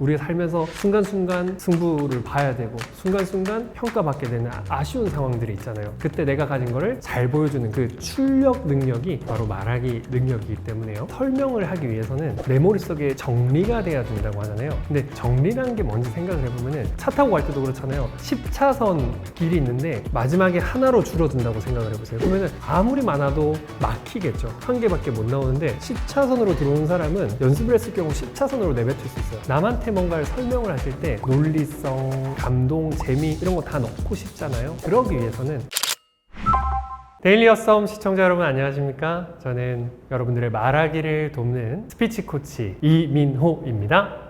우리가 살면서 순간순간 승부를 봐야 되고 순간순간 평가받게 되는 아- 아쉬운 상황들이 있잖아요. 그때 내가 가진 거를 잘 보여주는 그 출력 능력이 바로 말하기 능력이기 때문에요. 설명을 하기 위해서는 내 머릿속에 정리가 돼야 된다고 하잖아요. 근데 정리라는 게 뭔지 생각을 해보면은 차 타고 갈 때도 그렇잖아요. 10차선 길이 있는데 마지막에 하나로 줄어든다고 생각을 해보세요. 그러면은 아무리 많아도 막히겠죠. 한 개밖에 못 나오는데 10차선으로 들어온 사람은 연습을 했을 경우 10차선으로 내뱉을 수 있어요. 남한테 뭔가를 설명을 하실 때 논리성, 감동, 재미 이런 거 다 넣고 싶잖아요. 그러기 위해서는 데일리 어 썸 시청자 여러분 안녕하십니까? 저는 여러분들의 말하기를 돕는 스피치 코치 이민호입니다.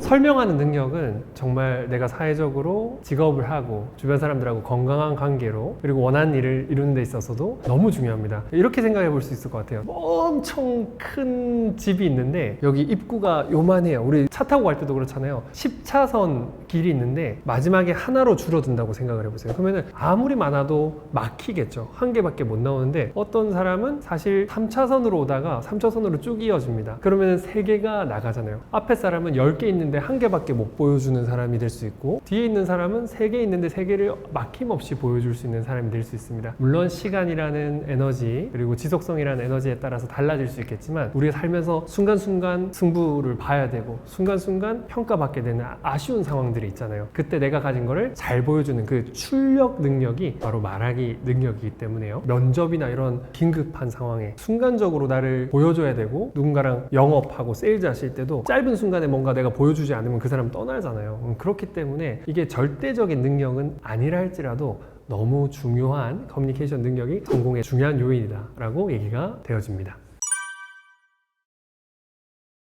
설명하는 능력은 정말 내가 사회적으로 직업을 하고 주변 사람들하고 건강한 관계로 그리고 원하는 일을 이루는 데 있어서도 너무 중요합니다. 이렇게 생각해 볼 수 있을 것 같아요. 엄청 큰 집이 있는데 여기 입구가 요만해요. 우리 차 타고 갈 때도 그렇잖아요. 10차선 길이 있는데 마지막에 하나로 줄어든다고 생각을 해보세요. 그러면은 아무리 많아도 막히겠죠. 한 개밖에 못 나오는데 어떤 사람은 사실 3차선으로 오다가 3차선으로 쭉 이어집니다. 그러면 세 개가 나가잖아요. 앞에 사람은 10개 있는 데 한 개밖에 못 보여주는 사람이 될 수 있고 뒤에 있는 사람은 세 개 있는데 세 개를 막힘없이 보여줄 수 있는 사람이 될 수 있습니다. 물론 시간이라는 에너지 그리고 지속성이라는 에너지에 따라서 달라질 수 있겠지만 우리가 살면서 순간순간 승부를 봐야 되고 순간순간 평가받게 되는 아- 아쉬운 상황들이 있잖아요. 그때 내가 가진 거를 잘 보여주는 그 출력 능력이 바로 말하기 능력이기 때문에요. 면접이나 이런 긴급한 상황에 순간적으로 나를 보여줘야 되고 누군가랑 영업하고 세일즈 하실 때도 짧은 순간에 뭔가 내가 보여 주지 않으면 그 사람 떠나잖아요. 음, 그렇기 때문에 이게 절대적인 능력은 아니라 할지라도 너무 중요한 커뮤니케이션 능력이 성공의 중요한 요인이다라고 얘기가 되어집니다.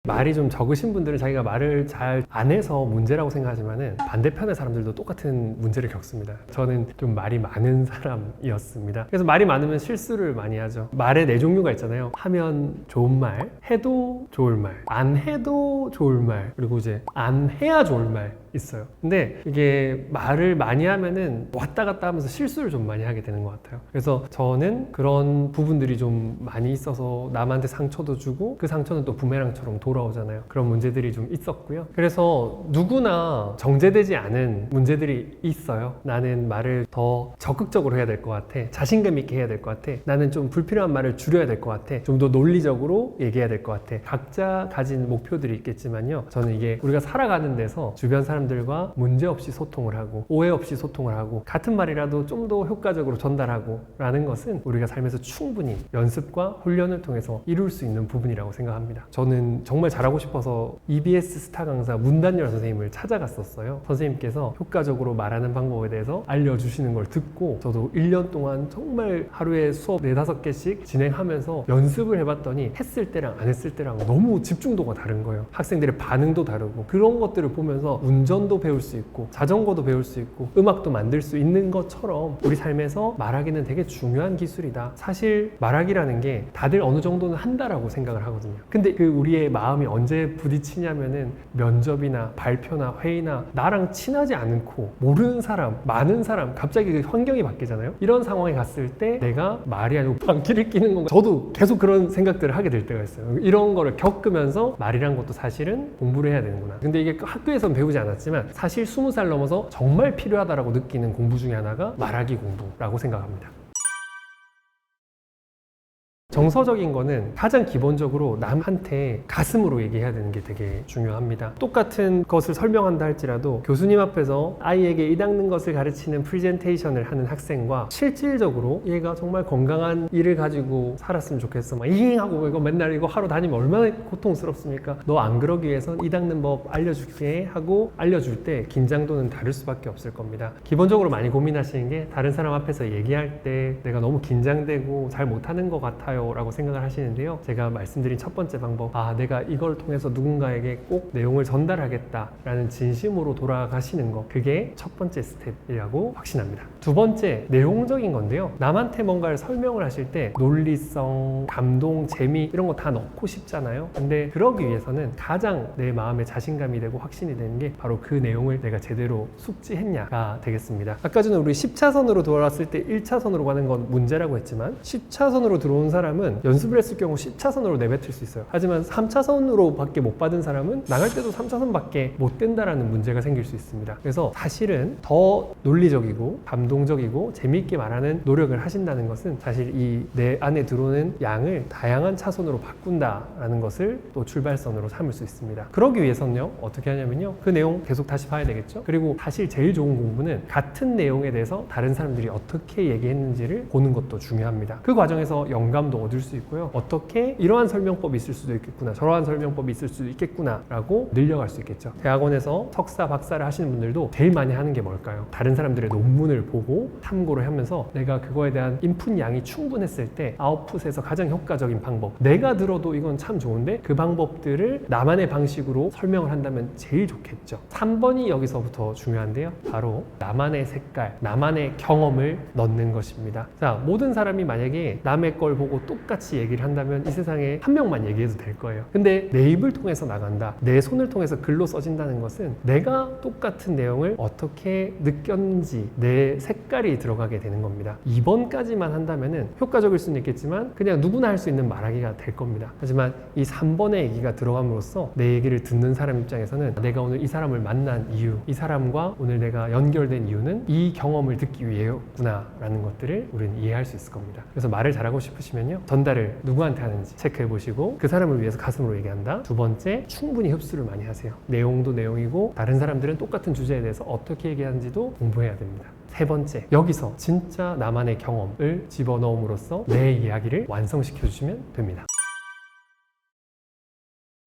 말이 좀 적으신 분들은 자기가 말을 잘 안 해서 문제라고 생각하지만은 반대편의 사람들도 똑같은 문제를 겪습니다. 저는 좀 말이 많은 사람이었습니다. 그래서 말이 많으면 실수를 많이 하죠. 말의 네 종류가 있잖아요. 하면 좋은 말, 해도 좋을 말, 안 해도 좋을 말, 그리고 이제 안 해야 좋을 말 있어요. 근데 이게 말을 많이 하면은 왔다 갔다 하면서 실수를 좀 많이 하게 되는 것 같아요. 그래서 저는 그런 부분들이 좀 많이 있어서 남한테 상처도 주고 그 상처는 또 부메랑처럼 돌아오잖아요. 그런 문제들이 좀 있었고요. 그래서 누구나 정제되지 않은 문제들이 있어요. 나는 말을 더 적극적으로 해야 될 것 같아. 자신감 있게 해야 될 것 같아. 나는 좀 불필요한 말을 줄여야 될 것 같아. 좀 더 논리적으로 얘기해야 될 것 같아. 각자 가진 목표들이 있겠지만요. 저는 이게 우리가 살아가는 데서 주변 사람 들과 문제 없이 소통을 하고 오해 없이 소통을 하고 같은 말이라도 좀 더 효과적으로 전달하고 라는 것은 우리가 살면서 충분히 연습과 훈련을 통해서 이룰 수 있는 부분이라고 생각합니다. 저는 정말 잘하고 싶어서 EBS 스타 강사 문단열 선생님을 찾아갔었어요. 선생님께서 효과적으로 말하는 방법에 대해서 알려주시는 걸 듣고 저도 1년 동안 정말 하루에 수업 4, 5개씩 진행하면서 연습을 해봤더니 했을 때랑 안 했을 때랑 너무 집중도가 다른 거예요. 학생들의 반응도 다르고 그런 것들을 보면서 운 전도 배울 수 있고 자전거도 배울 수 있고 음악도 만들 수 있는 것처럼 우리 삶에서 말하기는 되게 중요한 기술이다. 사실 말하기라는 게 다들 어느 정도는 한다라고 생각을 하거든요. 근데 그 우리의 마음이 언제 부딪히냐면은 면접이나 발표나 회의나 나랑 친하지 않고 모르는 사람, 많은 사람, 갑자기 그 환경이 바뀌잖아요. 이런 상황에 갔을 때 내가 말이 아니고 방귀를 끼는 건가? 저도 계속 그런 생각들을 하게 될 때가 있어요. 이런 거를 겪으면서 말이란 것도 사실은 공부를 해야 되는구나. 근데 이게 학교에선 배우지 않았 지만 사실 20살 넘어서 정말 필요하다라고 느끼는 공부 중에 하나가 말하기 공부라고 생각합니다. 정서적인 거는 가장 기본적으로 남한테 가슴으로 얘기해야 되는 게 되게 중요합니다. 똑같은 것을 설명한다 할지라도 교수님 앞에서 아이에게 이 닦는 것을 가르치는 프리젠테이션을 하는 학생과 실질적으로 얘가 정말 건강한 일을 가지고 살았으면 좋겠어. 막 이잉 하고 이거 맨날 이거 하러 다니면 얼마나 고통스럽습니까? 너 안 그러기 위해서 이 닦는 법 알려줄게 하고 알려줄 때 긴장도는 다를 수밖에 없을 겁니다. 기본적으로 많이 고민하시는 게 다른 사람 앞에서 얘기할 때 내가 너무 긴장되고 잘 못하는 것 같아요. 라고 생각을 하시는데요. 제가 말씀드린 첫 번째 방법, 아, 내가 이걸 통해서 누군가에게 꼭 내용을 전달하겠다. 라는 진심으로 돌아가시는 거. 그게 첫 번째 스텝이라고 확신합니다. 두 번째, 내용적인 건데요. 남한테 뭔가를 설명을 하실 때 논리성, 감동, 재미 이런 거 다 넣고 싶잖아요. 근데 그러기 위해서는 가장 내 마음에 자신감이 되고 확신이 되는 게 바로 그 내용을 내가 제대로 숙지했냐가 되겠습니다. 아까 전에 우리 10차선으로 돌아왔을 때 1차선으로 가는 건 문제라고 했지만 10차선으로 들어온 사람은 사람은 연습을 했을 경우 10차선으로 내뱉을 수 있어요. 하지만 3차선으로밖에 못 받은 사람은 나갈 때도 3차선밖에 못 된다라는 문제가 생길 수 있습니다. 그래서 사실은 더 논리적이고 감동적이고 재미있게 말하는 노력을 하신다는 것은 사실 이 내 안에 들어오는 양을 다양한 차선으로 바꾼다라는 것을 또 출발선으로 삼을 수 있습니다. 그러기 위해서는요 어떻게 하냐면요 그 내용 계속 다시 봐야 되겠죠. 그리고 사실 제일 좋은 공부는 같은 내용에 대해서 다른 사람들이 어떻게 얘기했는지를 보는 것도 중요합니다. 그 과정에서 영감도 얻을 수 있고요. 어떻게 이러한 설명법이 있을 수도 있겠구나, 저러한 설명법이 있을 수도 있겠구나라고 늘려갈 수 있겠죠. 대학원에서 석사, 박사를 하시는 분들도 제일 많이 하는 게 뭘까요? 다른 사람들의 논문을 보고 참고를 하면서 내가 그거에 대한 인풋 양이 충분했을 때 아웃풋에서 가장 효과적인 방법. 내가 들어도 이건 참 좋은데 그 방법들을 나만의 방식으로 설명을 한다면 제일 좋겠죠. 3번이 여기서부터 중요한데요. 바로 나만의 색깔, 나만의 경험을 넣는 것입니다. 자, 모든 사람이 만약에 남의 걸 보고 똑같이 얘기를 한다면 이 세상에 한 명만 얘기해도 될 거예요. 근데 내 입을 통해서 나간다. 내 손을 통해서 글로 써진다는 것은 내가 똑같은 내용을 어떻게 느꼈는지 내 색깔이 들어가게 되는 겁니다. 2번까지만 한다면은 효과적일 수는 있겠지만 그냥 누구나 할 수 있는 말하기가 될 겁니다. 하지만 이 3번의 얘기가 들어감으로써 내 얘기를 듣는 사람 입장에서는 내가 오늘 이 사람을 만난 이유, 이 사람과 오늘 내가 연결된 이유는 이 경험을 듣기 위해였구나라는 것들을 우리는 이해할 수 있을 겁니다. 그래서 말을 잘하고 싶으시면요. 전달을 누구한테 하는지 체크해 보시고 그 사람을 위해서 가슴으로 얘기한다. 두 번째, 충분히 흡수를 많이 하세요. 내용도 내용이고 다른 사람들은 똑같은 주제에 대해서 어떻게 얘기하는지도 공부해야 됩니다. 세 번째, 여기서 진짜 나만의 경험을 집어넣음으로써 내 이야기를 완성시켜 주시면 됩니다.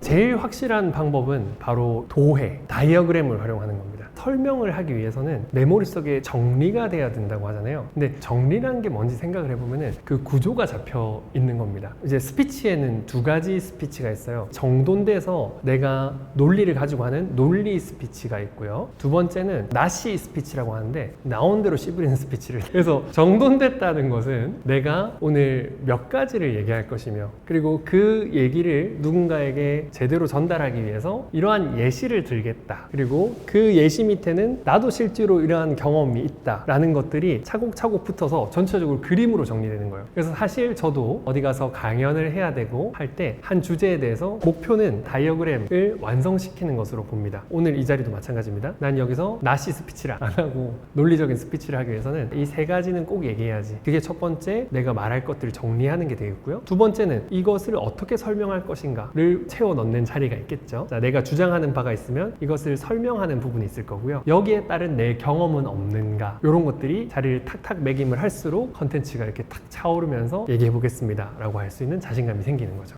제일 확실한 방법은 바로 도해, 다이어그램을 활용하는 겁니다. 설명을 하기 위해서는 내 머릿속에 정리가 돼야 된다고 하잖아요. 근데 정리라는 게 뭔지 생각을 해보면은 그 구조가 잡혀 있는 겁니다. 이제 스피치에는 두 가지 스피치가 있어요. 정돈돼서 내가 논리를 가지고 하는 논리 스피치가 있고요. 두 번째는 나시 스피치라고 하는데 나온 대로 씹으리는 스피치를. 그래서 정돈됐다는 것은 내가 오늘 몇 가지를 얘기할 것이며 그리고 그 얘기를 누군가에게 제대로 전달하기 위해서 이러한 예시를 들겠다. 그리고 그 예시 밑에는 나도 실제로 이러한 경험이 있다라는 것들이 차곡차곡 붙어서 전체적으로 그림으로 정리되는 거예요. 그래서 사실 저도 어디 가서 강연을 해야 되고 할 때 한 주제에 대해서 목표는 다이어그램을 완성시키는 것으로 봅니다. 오늘 이 자리도 마찬가지입니다. 난 여기서 나시 스피치를 안 하고 논리적인 스피치를 하기 위해서는 이 세 가지는 꼭 얘기해야지. 그게 첫 번째 내가 말할 것들을 정리하는 게 되겠고요. 두 번째는 이것을 어떻게 설명할 것인가를 채워 넣는 자리가 있겠죠. 자, 내가 주장하는 바가 있으면 이것을 설명하는 부분이 있을 거고 요. 여기에 따른 내 경험은 없는가 이런 것들이 자리를 탁탁 매김을 할수록 컨텐츠가 이렇게 탁 차오르면서 얘기해 보겠습니다 라고 할 수 있는 자신감이 생기는 거죠.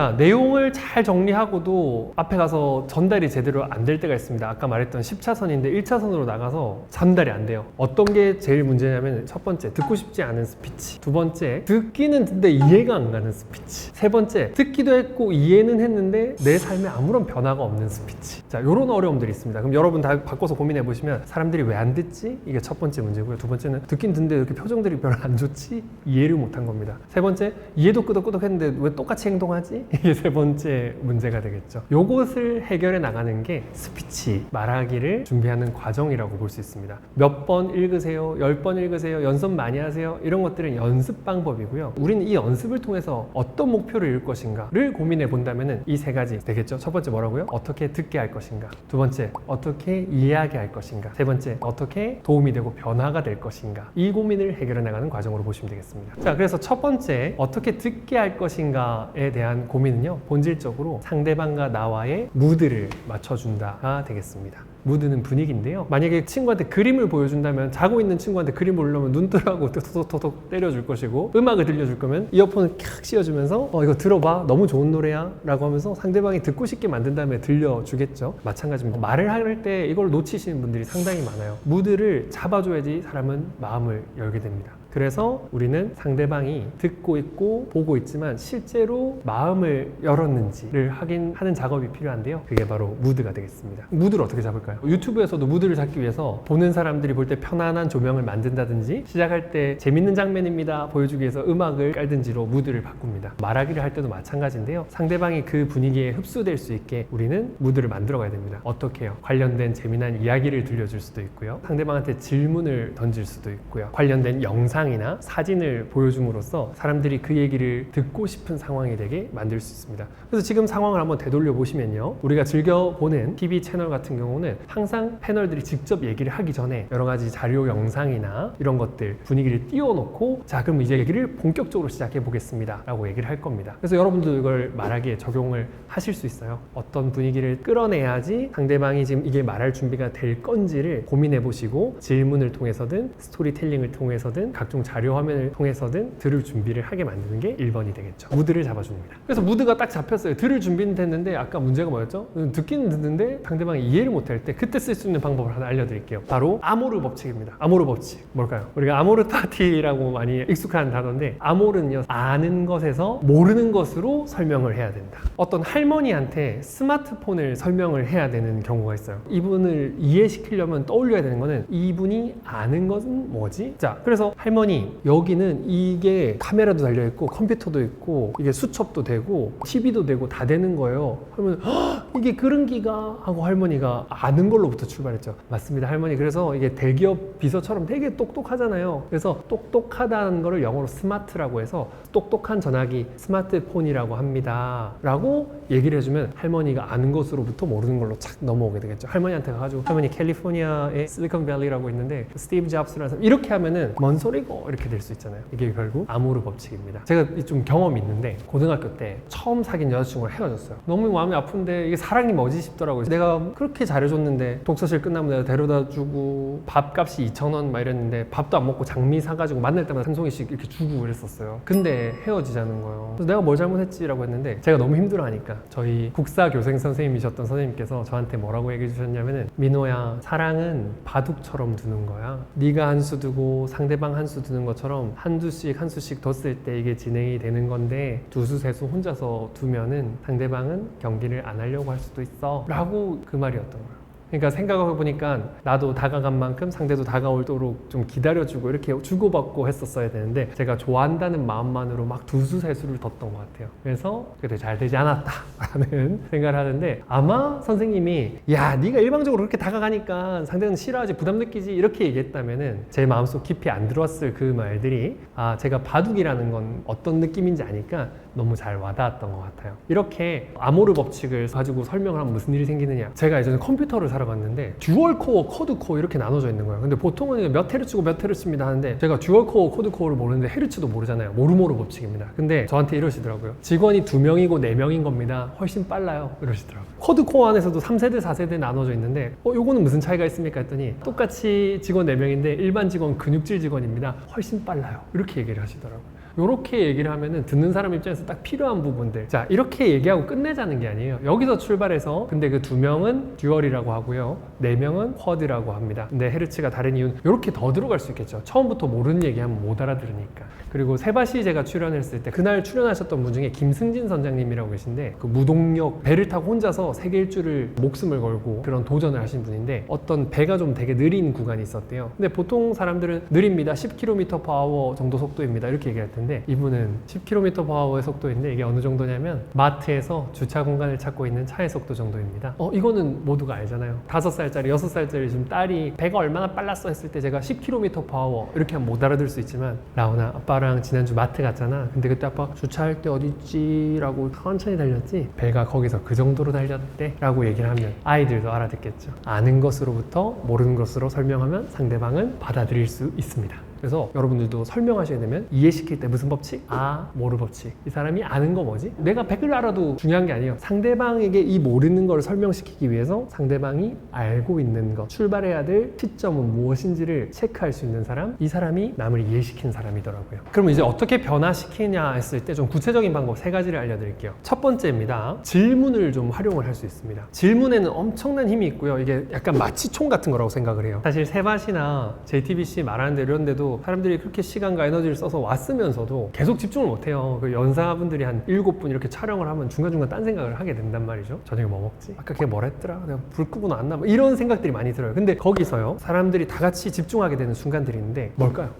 자, 내용을 잘 정리하고도 앞에 가서 전달이 제대로 안 될 때가 있습니다. 아까 말했던 10차선인데 1차선으로 나가서 전달이 안 돼요. 어떤 게 제일 문제냐면 첫 번째, 듣고 싶지 않은 스피치. 두 번째, 듣기는 듣는데 이해가 안 가는 스피치. 세 번째, 듣기도 했고 이해는 했는데 내 삶에 아무런 변화가 없는 스피치. 자, 이런 어려움들이 있습니다. 그럼 여러분 다 바꿔서 고민해 보시면 사람들이 왜 안 듣지? 이게 첫 번째 문제고요. 두 번째는 듣긴 듣는데 이렇게 표정들이 별로 안 좋지? 이해를 못한 겁니다. 세 번째, 이해도 끄덕끄덕 했는데 왜 똑같이 행동하지? 이게 세 번째 문제가 되겠죠. 요것을 해결해 나가는 게 스피치, 말하기를 준비하는 과정이라고 볼 수 있습니다. 몇 번 읽으세요, 열 번 읽으세요, 연습 많이 하세요. 이런 것들은 연습 방법이고요. 우리는 이 연습을 통해서 어떤 목표를 이룰 것인가를 고민해 본다면 이 세 가지 되겠죠. 첫 번째 뭐라고요? 어떻게 듣게 할 것인가. 두 번째, 어떻게 이해하게 할 것인가. 세 번째, 어떻게 도움이 되고 변화가 될 것인가. 이 고민을 해결해 나가는 과정으로 보시면 되겠습니다. 자, 그래서 첫 번째, 어떻게 듣게 할 것인가에 대한 고민은요, 본질적으로 상대방과 나와의 무드를 맞춰준다가 되겠습니다. 무드는 분위기인데요. 만약에 친구한테 그림을 보여준다면 자고 있는 친구한테 그림 보려면 눈 뜨라고 톡톡톡톡 때려줄 것이고 음악을 들려줄 거면 이어폰을 캬 씌워주면서 어 이거 들어봐 너무 좋은 노래야 라고 하면서 상대방이 듣고 싶게 만든 다음에 들려주겠죠. 마찬가지입니다. 말을 할 때 이걸 놓치시는 분들이 상당히 많아요. 무드를 잡아줘야지 사람은 마음을 열게 됩니다. 그래서 우리는 상대방이 듣고 있고 보고 있지만 실제로 마음을 열었는지를 확인하는 작업이 필요한데요. 그게 바로 무드가 되겠습니다. 무드를 어떻게 잡을까요? 유튜브에서도 무드를 잡기 위해서 보는 사람들이 볼 때 편안한 조명을 만든다든지 시작할 때 재밌는 장면입니다 보여주기 위해서 음악을 깔든지로 무드를 바꿉니다. 말하기를 할 때도 마찬가지인데요. 상대방이 그 분위기에 흡수될 수 있게 우리는 무드를 만들어 가야 됩니다. 어떻게 해요? 관련된 재미난 이야기를 들려줄 수도 있고요. 상대방한테 질문을 던질 수도 있고요. 관련된 영상 영상이나 사진을 보여줌으로써 사람들이 그 얘기를 듣고 싶은 상황이 되게 만들 수 있습니다. 그래서 지금 상황을 한번 되돌려 보시면요. 우리가 즐겨 보는 TV 채널 같은 경우는 항상 패널들이 직접 얘기를 하기 전에 여러 가지 자료 영상이나 이런 것들 분위기를 띄워놓고 자 그럼 이제 얘기를 본격적으로 시작해 보겠습니다 라고 얘기를 할 겁니다. 그래서 여러분도 이걸 말하기에 적용을 하실 수 있어요. 어떤 분위기를 끌어내야지 상대방이 지금 이게 말할 준비가 될 건지를 고민해 보시고 질문을 통해서든 스토리텔링을 통해서든 각종 자료 화면을 통해서든 들을 준비를 하게 만드는 게 1번이 되겠죠. 무드를 잡아줍니다. 그래서 무드가 딱 잡혔어요. 들을 준비는 됐는데 아까 문제가 뭐였죠? 듣기는 듣는데 상대방이 이해를 못할 때 그때 쓸 수 있는 방법을 하나 알려드릴게요. 바로 아모르 법칙입니다. 아모르 법칙 뭘까요? 우리가 아모르 타티라고 많이 익숙한 단어인데 아모르는요 아는 것에서 모르는 것으로 설명을 해야 된다. 어떤 할머니한테 스마트폰을 설명을 해야 되는 경우가 있어요. 이분을 이해시키려면 떠올려야 되는 거는 이분이 아는 것은 뭐지? 자, 그래서 할머니 여기는 이게 카메라도 달려 있고 컴퓨터도 있고 이게 수첩도 되고 TV도 되고 다 되는 거예요. 그러면 "헉, 이게 그런 기가 하고 할머니가 아는 걸로부터 출발했죠. 맞습니다, 할머니. 그래서 이게 대기업 비서처럼 되게 똑똑하잖아요. 그래서 똑똑하다는 거를 영어로 스마트라고 해서 똑똑한 전화기 스마트폰이라고 합니다. 라고 얘기를 해주면 할머니가 아는 것으로부터 모르는 걸로 착 넘어오게 되겠죠. 할머니한테 가가지고 할머니 캘리포니아의 실리콘밸리라고 있는데 스티브 잡스라는 사람 이렇게 하면은 뭔 소리고 이렇게 될 수 있잖아요. 이게 결국 아모르 법칙입니다. 제가 좀 경험이 있는데 고등학교 때 처음 사귄 여자친구랑 헤어졌어요. 너무 마음이 아픈데 이게 사랑이 뭐지 싶더라고요. 내가 그렇게 잘해줬는데 독서실 끝나면 내가 데려다 주고 밥값이 2,000원 막 이랬는데 밥도 안 먹고 장미 사가지고 만날 때마다 한 송이씩 이렇게 주고 그랬었어요. 근데 헤어지자는 거예요. 그래서 내가 뭘 잘못했지라고 했는데 제가 너무 힘들어하니까 저희 국사 교생 선생님이셨던 선생님께서 저한테 뭐라고 얘기해 주셨냐면은 민호야 사랑은 바둑처럼 두는 거야. 네가 한 수 두고 상대방 한 수 두는 것처럼 한두씩 한 수씩 뒀을 때 이게 진행이 되는 건데 두 수 세 수 혼자서 두면은 상대방은 경기를 안 하려고 할 수도 있어. 라고 그 말이었던 거예요. 그러니까 생각해 보니까 나도 다가간 만큼 상대도 다가올도록 좀 기다려주고 이렇게 주고받고 했었어야 되는데 제가 좋아한다는 마음만으로 막 두수세수를 뒀던 것 같아요. 그래서 그게 잘 되지 않았다라는 생각을 하는데 아마 선생님이 야 네가 일방적으로 그렇게 다가가니까 상대는 싫어하지 부담 느끼지 이렇게 얘기했다면은 제 마음속 깊이 안 들어왔을 그 말들이 아 제가 바둑이라는 건 어떤 느낌인지 아니까 너무 잘 와닿았던 것 같아요. 이렇게 아모르 법칙을 가지고 설명을 하면 무슨 일이 생기느냐. 제가 예전에 컴퓨터를 사러 갔는데 듀얼 코어, 코드 코어 이렇게 나눠져 있는 거예요. 근데 보통은 몇 헤르츠고 몇 헤르츠입니다 하는데 제가 듀얼 코어, 코드 코어를 모르는데 헤르츠도 모르잖아요. 모르모르 법칙입니다. 근데 저한테 이러시더라고요. 직원이 두 명이고 네 명인 겁니다. 훨씬 빨라요. 이러시더라고요. 코드 코어 안에서도 3세대, 4세대 나눠져 있는데 어, 요거는 무슨 차이가 있습니까 했더니 똑같이 직원 네명인데 일반 직원 근육질 직원입니다. 훨씬 빨라요. 이렇게 얘기를 하시더라고요. 이렇게 얘기를 하면은 듣는 사람 입장에서 딱 필요한 부분들. 자, 이렇게 얘기하고 끝내자는 게 아니에요. 여기서 출발해서 근데 그 두 명은 듀얼이라고 하고요. 네 명은 쿼드라고 합니다. 근데 헤르츠가 다른 이유는 이렇게 더 들어갈 수 있겠죠. 처음부터 모르는 얘기하면 못 알아들으니까. 그리고 세바시 제가 출연했을 때 그날 출연하셨던 분 중에 김승진 선장님이라고 계신데 그 무동력 배를 타고 혼자서 세계 일주를 목숨을 걸고 그런 도전을 하신 분인데 어떤 배가 좀 되게 느린 구간이 있었대요. 근데 보통 사람들은 느립니다. 10km per hour 정도 속도입니다. 이렇게 얘기할 텐데 이분은 10km per hour의 속도인데 이게 어느 정도냐면 마트에서 주차 공간을 찾고 있는 차의 속도 정도입니다. 어 이거는 모두가 알잖아요. 5살짜리, 6살짜리 지금 딸이 배가 얼마나 빨랐어 했을 때 제가 10km per hour 이렇게 하면 못 알아들 수 있지만 라오나 아빠랑 지난주 마트 갔잖아. 근데 그때 아빠 주차할 때 어딨지? 라고 천천히 달렸지. 배가 거기서 그 정도로 달렸대. 라고 얘기를 하면 아이들도 알아듣겠죠. 아는 것으로부터 모르는 것으로 설명하면 상대방은 받아들일 수 있습니다. 그래서 여러분들도 설명하셔야 되면 이해시킬 때 무슨 법칙? 아, 모르 법칙. 이 사람이 아는 거 뭐지? 내가 100을 알아도 중요한 게 아니에요. 상대방에게 이 모르는 걸 설명시키기 위해서 상대방이 알고 있는 것, 출발해야 될 시점은 무엇인지를 체크할 수 있는 사람, 이 사람이 남을 이해시킨 사람이더라고요. 그럼 이제 어떻게 변화시키냐 했을 때 좀 구체적인 방법 세 가지를 알려드릴게요. 첫 번째입니다. 질문을 좀 활용을 할 수 있습니다. 질문에는 엄청난 힘이 있고요. 이게 약간 마취총 같은 거라고 생각을 해요. 사실 세밭이나 JTBC 말하는 데 이런 데도 사람들이 그렇게 시간과 에너지를 써서 왔으면서도 계속 집중을 못해요. 그 연사분들이 한 일곱 분 이렇게 촬영을 하면 중간중간 딴 생각을 하게 된단 말이죠. 저녁에 뭐 먹지? 아까 걔 뭘 했더라? 내가 불 끄고 나왔나? 뭐 이런 생각들이 많이 들어요. 근데 거기서요. 사람들이 다 같이 집중하게 되는 순간들이 있는데 뭘까요?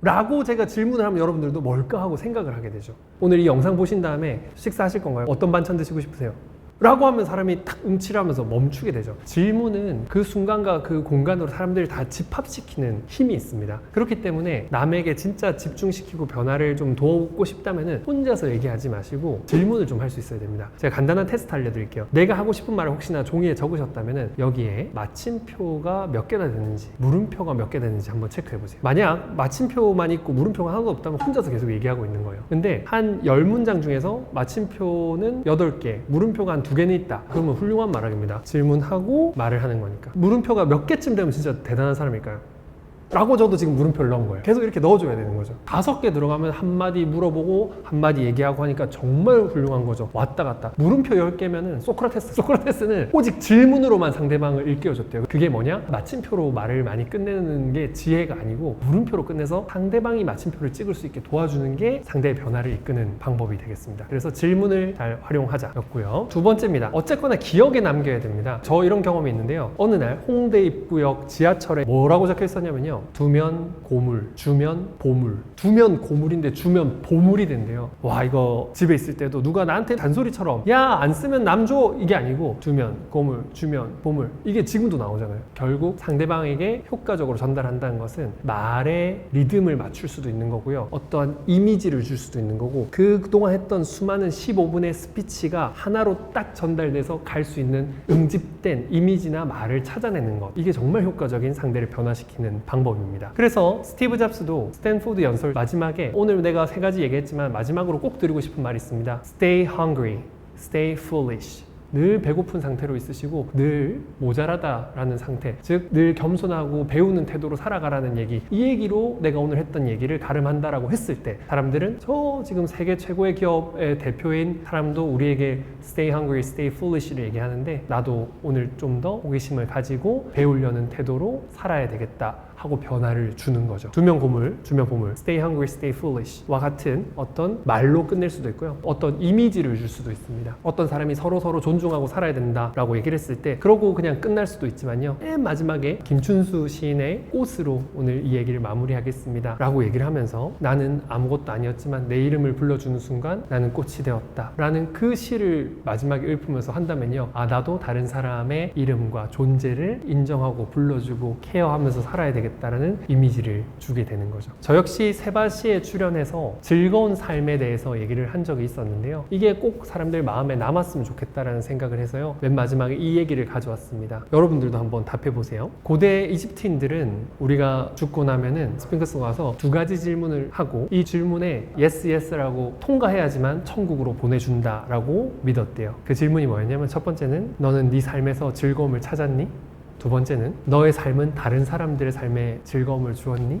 라고 제가 질문을 하면 여러분들도 뭘까 하고 생각을 하게 되죠. 오늘 이 영상 보신 다음에 식사하실 건가요? 어떤 반찬 드시고 싶으세요? 라고 하면 사람이 탁 움찔하면서 멈추게 되죠. 질문은 그 순간과 그 공간으로 사람들을 다 집합시키는 힘이 있습니다. 그렇기 때문에 남에게 진짜 집중시키고 변화를 좀 도우고 싶다면은 혼자서 얘기하지 마시고 질문을 좀 할 수 있어야 됩니다. 제가 간단한 테스트 알려드릴게요. 내가 하고 싶은 말을 혹시나 종이에 적으셨다면은 여기에 마침표가 몇 개나 되는지 물음표가 몇 개 되는지 한번 체크해 보세요. 만약 마침표만 있고 물음표가 하나도 없다면 혼자서 계속 얘기하고 있는 거예요. 근데 한 10문장 중에서 마침표는 8개, 물음표가 한두 개는 있다. 그러면 훌륭한 말하기입니다. 질문하고 말을 하는 거니까. 물음표가 몇 개쯤 되면 진짜 대단한 사람일까요? 라고 저도 지금 물음표를 넣은 거예요. 계속 이렇게 넣어줘야 되는 거죠. 다섯 개 들어가면 한마디 물어보고 한마디 얘기하고 하니까 정말 훌륭한 거죠. 왔다 갔다. 물음표 열 개면은 소크라테스. 소크라테스는 오직 질문으로만 상대방을 일깨워줬대요. 그게 뭐냐? 마침표로 말을 많이 끝내는 게 지혜가 아니고 물음표로 끝내서 상대방이 마침표를 찍을 수 있게 도와주는 게 상대의 변화를 이끄는 방법이 되겠습니다. 그래서 질문을 잘 활용하자였고요. 두 번째입니다. 어쨌거나 기억에 남겨야 됩니다. 저 이런 경험이 있는데요. 어느 날 홍대 입구역 지하철에 뭐라고 적혀 있었냐면요. 두면 고물, 주면 보물. 두면 고물인데 주면 보물이 된대요. 와 이거 집에 있을 때도 누가 나한테 잔소리처럼 야 안 쓰면 남 줘 이게 아니고 두면 고물, 주면 보물 이게 지금도 나오잖아요. 결국 상대방에게 효과적으로 전달한다는 것은 말의 리듬을 맞출 수도 있는 거고요. 어떠한 이미지를 줄 수도 있는 거고 그동안 했던 수많은 15분의 스피치가 하나로 딱 전달돼서 갈 수 있는 응집된 이미지나 말을 찾아내는 것 이게 정말 효과적인 상대를 변화시키는 방법 입니다. 그래서 스티브 잡스도 스탠포드 연설 마지막에 오늘 내가 세 가지 얘기했지만 마지막으로 꼭 드리고 싶은 말이 있습니다. Stay hungry, stay foolish. 늘 배고픈 상태로 있으시고 늘 모자라다라는 상태 즉 늘 겸손하고 배우는 태도로 살아가라는 얘기 이 얘기로 내가 오늘 했던 얘기를 가름한다라고 했을 때 사람들은 저 지금 세계 최고의 기업의 대표인 사람도 우리에게 stay hungry, stay foolish를 얘기하는데 나도 오늘 좀 더 호기심을 가지고 배우려는 태도로 살아야 되겠다 하고 변화를 주는 거죠. 두명 고물, 주면 보물, stay hungry, stay foolish와 같은 어떤 말로 끝낼 수도 있고요. 어떤 이미지를 줄 수도 있습니다. 어떤 사람이 서로 서로 존중하고 살아야 된다라고 얘기를 했을 때 그러고 그냥 끝날 수도 있지만요. 맨 마지막에 김춘수 시인의 꽃으로 오늘 이 얘기를 마무리하겠습니다. 라고 얘기를 하면서 나는 아무것도 아니었지만 내 이름을 불러주는 순간 나는 꽃이 되었다. 라는 그 시를 마지막에 읊으면서 한다면요. 아, 나도 다른 사람의 이름과 존재를 인정하고 불러주고 케어하면서 살아야 되겠다 라는 이미지를 주게 되는 거죠. 저 역시 세바시에 출연해서 즐거운 삶에 대해서 얘기를 한 적이 있었는데요. 이게 꼭 사람들 마음에 남았으면 좋겠다라는 생각을 해서요. 맨 마지막에 이 얘기를 가져왔습니다. 여러분들도 한번 답해 보세요. 고대 이집트인들은 우리가 죽고 나면은 스핑크스가 와서 두 가지 질문을 하고 이 질문에 yes yes라고 통과해야지만 천국으로 보내준다라고 믿었대요. 그 질문이 뭐였냐면 첫 번째는 너는 네 삶에서 즐거움을 찾았니? 두 번째는 너의 삶은 다른 사람들의 삶에 즐거움을 주었니?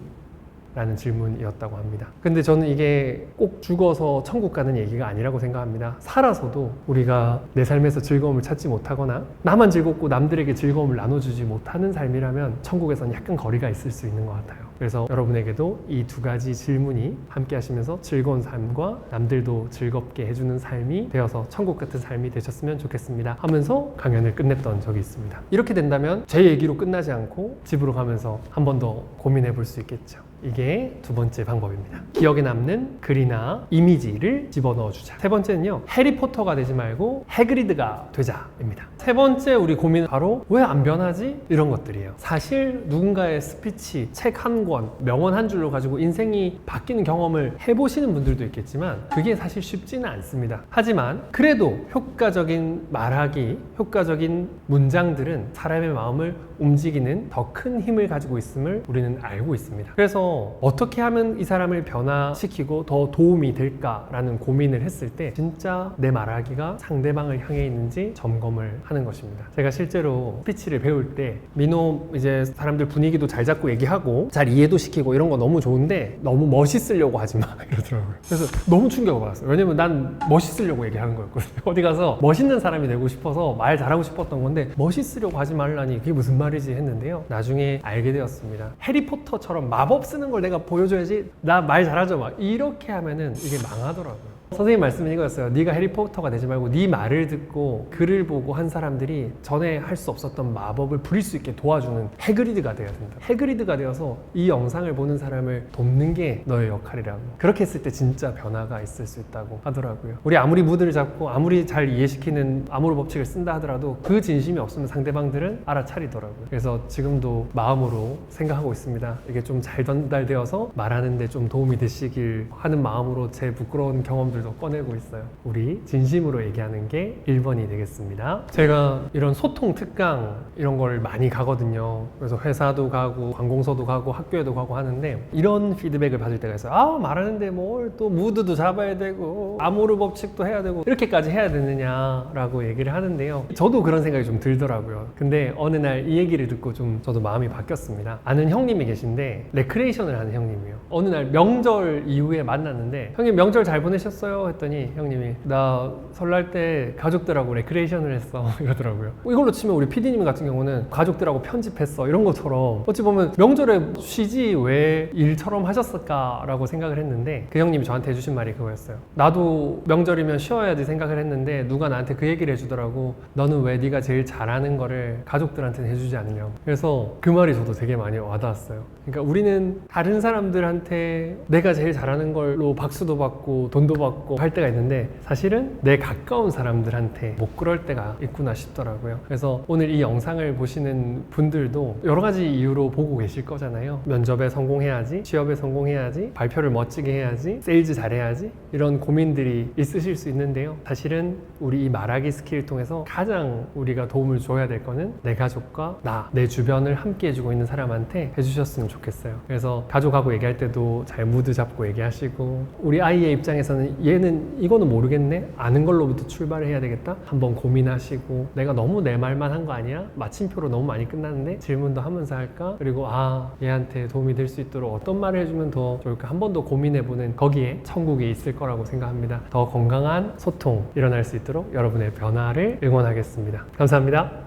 라는 질문이었다고 합니다. 근데 저는 이게 꼭 죽어서 천국 가는 얘기가 아니라고 생각합니다. 살아서도 우리가 내 삶에서 즐거움을 찾지 못하거나 나만 즐겁고 남들에게 즐거움을 나눠주지 못하는 삶이라면 천국에서는 약간 거리가 있을 수 있는 것 같아요. 그래서 여러분에게도 이 두 가지 질문이 함께 하시면서 즐거운 삶과 남들도 즐겁게 해주는 삶이 되어서 천국 같은 삶이 되셨으면 좋겠습니다. 하면서 강연을 끝냈던 적이 있습니다. 이렇게 된다면 제 얘기로 끝나지 않고 집으로 가면서 한 번 더 고민해 볼 수 있겠죠. 이게 두 번째 방법입니다. 기억에 남는 글이나 이미지를 집어넣어 주자. 세 번째는요. 해리포터가 되지 말고 해그리드가 되자입니다. 세 번째 우리 고민은 바로 왜 안 변하지? 이런 것들이에요. 사실 누군가의 스피치, 책 한 권, 명언 한 줄로 가지고 인생이 바뀌는 경험을 해보시는 분들도 있겠지만 그게 사실 쉽지는 않습니다. 하지만 그래도 효과적인 말하기, 효과적인 문장들은 사람의 마음을 움직이는 더 큰 힘을 가지고 있음을 우리는 알고 있습니다. 그래서 어떻게 하면 이 사람을 변화시키고 더 도움이 될까라는 고민을 했을 때 진짜 내 말하기가 상대방을 향해 있는지 점검을 하는 것입니다. 제가 실제로 스피치를 배울 때 민호 이제 사람들 분위기도 잘 잡고 얘기하고 잘 이해도 시키고 이런 거 너무 좋은데 너무 멋있으려고 하지 마 이러더라고요. 그래서 너무 충격을 받았어요. 왜냐면 난 멋있으려고 얘기하는 거였거든요. 어디 가서 멋있는 사람이 되고 싶어서 말 잘하고 싶었던 건데 멋있으려고 하지 말라니 그게 무슨 말이지 했는데요. 나중에 알게 되었습니다. 해리포터처럼 마법 쓰는 걸 내가 보여줘야지 나 말 잘하죠 막 이렇게 하면은 이게 망하더라고요. 선생님 말씀은 이거였어요. 네가 해리포터가 되지 말고 네 말을 듣고 글을 보고 한 사람들이 전에 할 수 없었던 마법을 부릴 수 있게 도와주는 해그리드가 되어야 된다. 해그리드가 되어서 이 영상을 보는 사람을 돕는 게 너의 역할이라고. 그렇게 했을 때 진짜 변화가 있을 수 있다고 하더라고요. 우리 아무리 무드를 잡고 아무리 잘 이해시키는 암호로 법칙을 쓴다 하더라도 그 진심이 없으면 상대방들은 알아차리더라고요. 그래서 지금도 마음으로 생각하고 있습니다. 이게 좀 잘 전달되어서 말하는데 좀 도움이 되시길 하는 마음으로 제 부끄러운 경험들 도 꺼내고 있어요. 우리 진심으로 얘기하는 게 1번이 되겠습니다. 제가 이런 소통 특강 이런 걸 많이 가거든요. 그래서 회사도 가고 관공서도 가고 학교에도 가고 하는데 이런 피드백을 받을 때가 있어요. 아 말하는데 뭘 또 무드도 잡아야 되고 아모르 법칙도 해야 되고 이렇게까지 해야 되느냐라고 얘기를 하는데요. 저도 그런 생각이 좀 들더라고요. 근데 어느 날 이 얘기를 듣고 좀 저도 마음이 바뀌었습니다. 아는 형님이 계신데 레크레이션을 하는 형님이에요. 어느 날 명절 이후에 만났는데 형님 명절 잘 보내셨어요? 했더니 형님이 나 설날 때 가족들하고 레크레이션을 했어 이러더라고요. 이걸로 치면 우리 PD님 같은 경우는 가족들하고 편집했어 이런 것처럼 어찌 보면 명절에 쉬지 왜 일처럼 하셨을까라고 생각을 했는데 그 형님이 저한테 해주신 말이 그거였어요. 나도 명절이면 쉬어야지 생각을 했는데 누가 나한테 그 얘기를 해주더라고. 너는 왜 네가 제일 잘하는 거를 가족들한테는 해주지 않느냐고. 그래서 그 말이 저도 되게 많이 와닿았어요. 그러니까 우리는 다른 사람들한테 내가 제일 잘하는 걸로 박수도 받고 돈도 받고 할 때가 있는데 사실은 내 가까운 사람들한테 못 그럴 때가 있구나 싶더라고요. 그래서 오늘 이 영상을 보시는 분들도 여러 가지 이유로 보고 계실 거잖아요. 면접에 성공해야지, 취업에 성공해야지, 발표를 멋지게 해야지, 세일즈 잘해야지 이런 고민들이 있으실 수 있는데요. 사실은 우리 이 말하기 스킬을 통해서 가장 우리가 도움을 줘야 될 거는 내 가족과 나, 내 주변을 함께 해주고 있는 사람한테 해주셨으면 좋겠어요. 그래서 가족하고 얘기할 때도 잘 무드 잡고 얘기하시고 우리 아이의 입장에서는 얘는 이거는 모르겠네. 아는 걸로부터 출발을 해야 되겠다. 한번 고민하시고 내가 너무 내 말만 한 거 아니야? 마침표로 너무 많이 끝났는데 질문도 하면서 할까? 그리고 아 얘한테 도움이 될 수 있도록 어떤 말을 해주면 더 좋을까? 한 번 더 고민해보는 거기에 천국이 있을 거라고 생각합니다. 더 건강한 소통 일어날 수 있도록 여러분의 변화를 응원하겠습니다. 감사합니다.